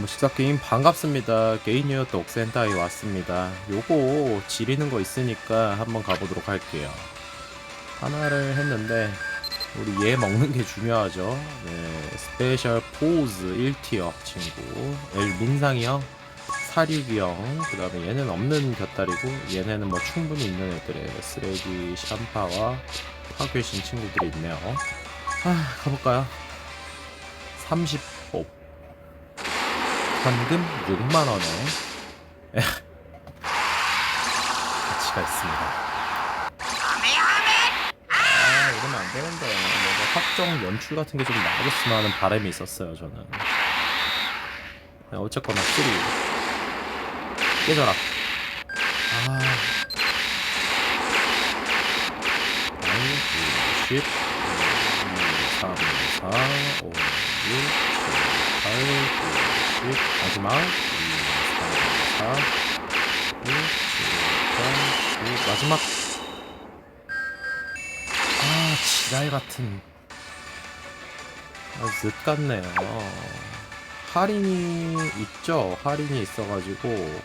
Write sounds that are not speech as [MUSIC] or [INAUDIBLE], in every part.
여러분 식사게임 반갑습니다. 게이뉴어 독센타이 왔습니다. 요거 지리는 거 있으니까 한번 가보도록 할게요. 하나를 했는데 우리 얘 먹는 게 중요하죠. 네 스페셜 포즈 1티어 친구. 엘 민상이 형 사륙이 형 그 다음에 얘는 없는 곁다리고 얘네는 뭐 충분히 있는 애들의 쓰레기 샴파와 파괴신 친구들이 있네요. 아 가볼까요? 30법 현금 6만원에. 가치가 있습니다. 아 이러면 안 되는데. 뭔가 확정 연출 같은 게 좀 나아졌으면 하는 바람이 있었어요 저는. 네, 어쨌거나 3 깨져라. 아. 9, 10 2, 3, 4, 5, 6, 7, 8, 9, 10 마지막. 2, 3, 4, 6, 7, 8, 9 마지막. 아 지랄 같은. 아, 늦 같네요. 할인이 있죠? 할인이 있어가지고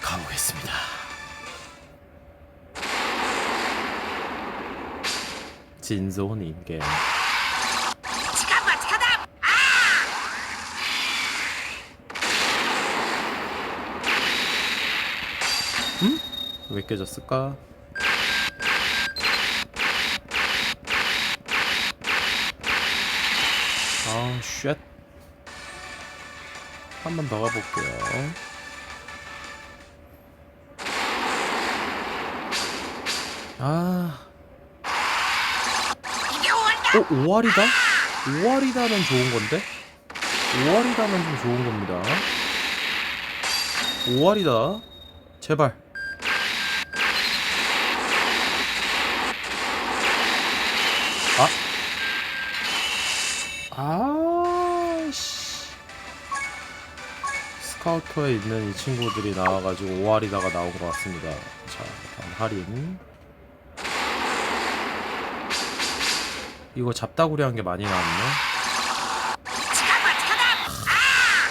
가보겠습니다. 진손 인게임 음? 왜 깨졌을까? 아, 쉣. 한 번 더 가볼게요. 아. 어, 5알이다? 5알이다는 좋은 건데? 5알이다는 좀 좋은 겁니다. 5알이다. 제발. 아. 아씨. 스카우터에 있는 이 친구들이 나와가지고 5알이다가 나온 것 같습니다. 자, 다음 할인. 이거 잡다구리 한 게 많이 나왔네.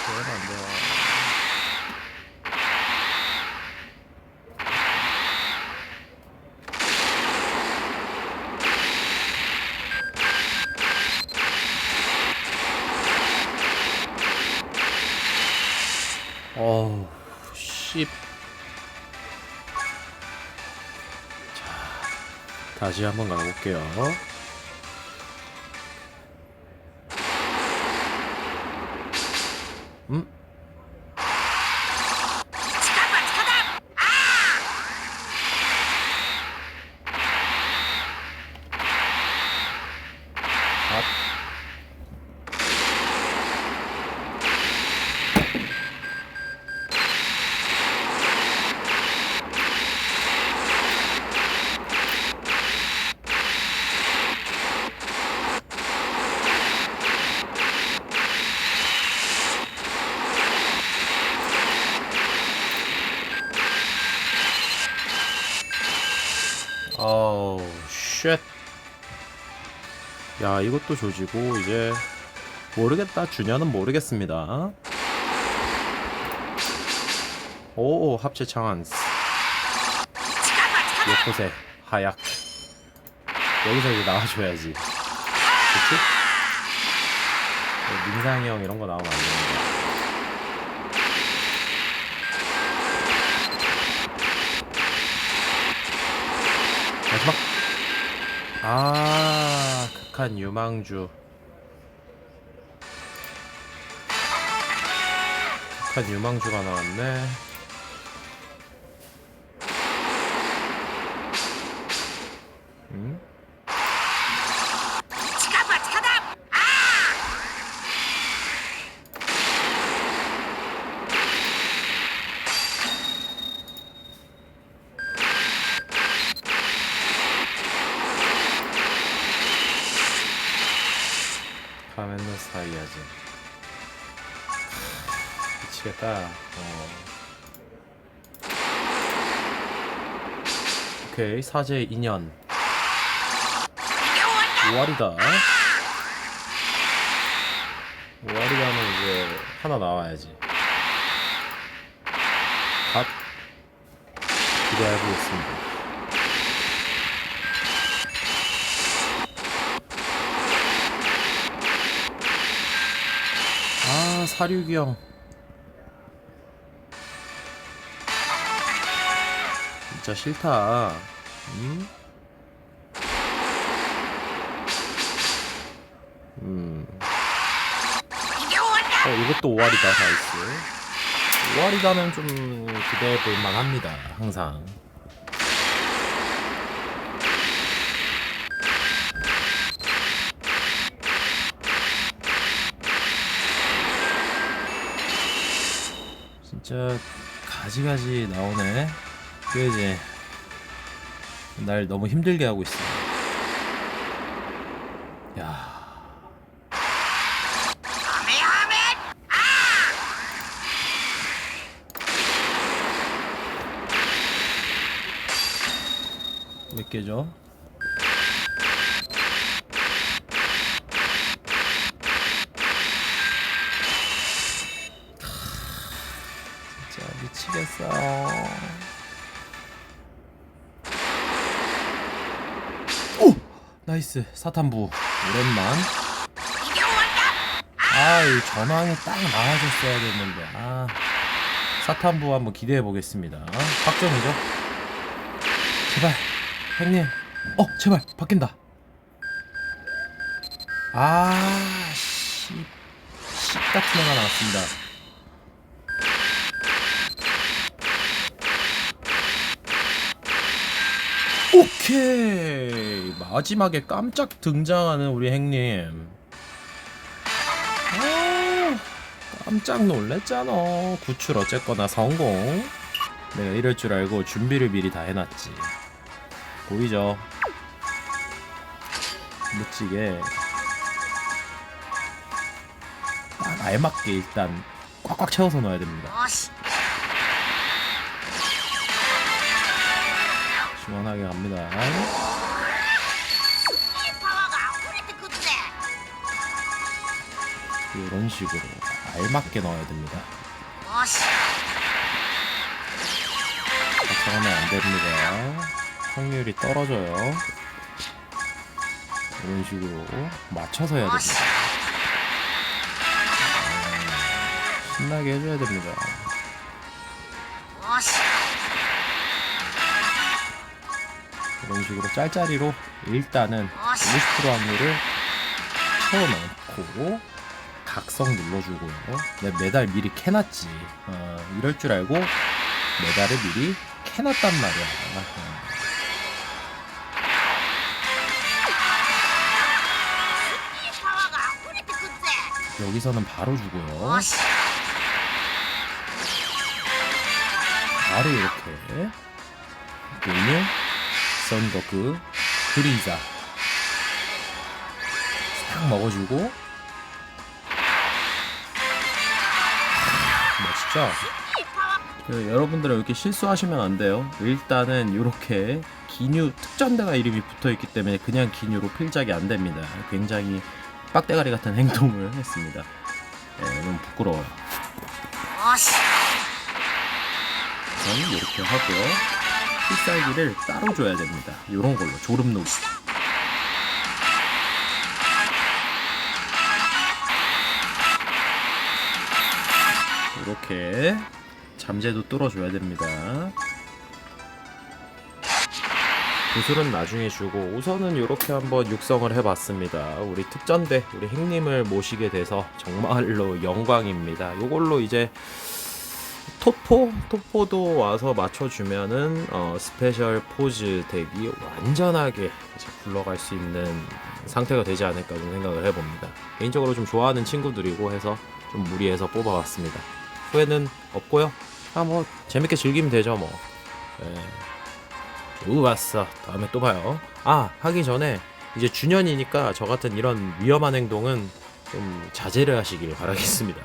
그러면 안 돼요. 어우, 씨. 자, 다시 한번 가볼게요. 야, 이것도 조지고, 이제, 모르겠다. 주냐는 모르겠습니다. 오, 합체 창안스. 요코세, 하약. 여기서 이제 나와줘야지. 그치? 네, 민상이 형 이런 거 나오면 안 됩니다. 마지막 아 극한 유망주 극한 유망주가 나왔네 음? 미치겠다 어. 오케이 사제 2년 5월이다 5월이라는 이제 하나 나와야지. 갓 기대해 보겠습니다. 아 사륙이 형. 진짜 싫다. 음? 음. 어, 이것도 5알이다, 나이스. 5알이다는 좀 기대해 볼 만합니다, 항상. 진짜 가지가지 나오네. 그지? 날 너무 힘들게 하고 있어. 야. 몇 개죠? 나이스 사탄부 오랜만. 아이 전황이 딱 나와줬어야 됐는데 아 사탄부 한번 기대해 보겠습니다. 확정이죠? 제발 형님 어 제발 바뀐다 아 씨 씨 같은 애가 나왔습니다 오케이. 마지막에 깜짝 등장하는 우리 행님. 아 깜짝 놀랬잖아. 구출 어쨌거나 성공. 내가 이럴 줄 알고 준비를 미리 다 해놨지. 보이죠? 멋지게 딱 알맞게 일단 꽉꽉 채워서 넣어야 됩니다. 시원하게 갑니다. 이런 식으로 알맞게 넣어야 됩니다. 걱정하면 안 됩니다. 확률이 떨어져요. 이런 식으로 맞춰서 해야 됩니다. 아, 신나게 해줘야 됩니다. 이런 식으로 짤짤이로 일단은 50% 확률을 채워넣고 각성 눌러주고요. 내 메달 미리 캐놨지. 어, 이럴 줄 알고 메달을 미리 캐놨단 말이야. 어. 여기서는 바로 주고요. 바로 이렇게 메뉴 선더그 그리자 싹 먹어주고 멋있죠? 그, 여러분들은 이렇게 실수하시면 안 돼요. 일단은 이렇게 기뉴 특전대가 이름이 붙어 있기 때문에 그냥 기뉴로 필작이 안 됩니다. 굉장히 빡대가리 같은 행동을 [LAUGHS] 했습니다. 네, 너무 부끄러워요. 우선 이렇게 하고요. 필살기를 따로 줘야 됩니다. 이런 걸로 놓기. 이렇게 잠재도 뚫어줘야 됩니다. 구슬은 나중에 주고 우선은 이렇게 한번 육성을 해봤습니다. 우리 특전대 우리 행님을 모시게 돼서 정말로 영광입니다. 이걸로 이제 토포 토포도 와서 맞춰주면은 어, 스페셜 포즈 덱이 완전하게 이제 굴러갈 수 있는 상태가 되지 않을까 좀 생각을 해봅니다. 개인적으로 좀 좋아하는 친구들이고 해서 좀 무리해서 뽑아봤습니다. 후회는 없고요. 아 뭐 재밌게 즐기면 되죠 뭐. 네. 좋았어. 다음에 또 봐요. 아 하기 전에 이제 주년이니까 저 같은 이런 위험한 행동은 좀 자제를 하시길 바라겠습니다.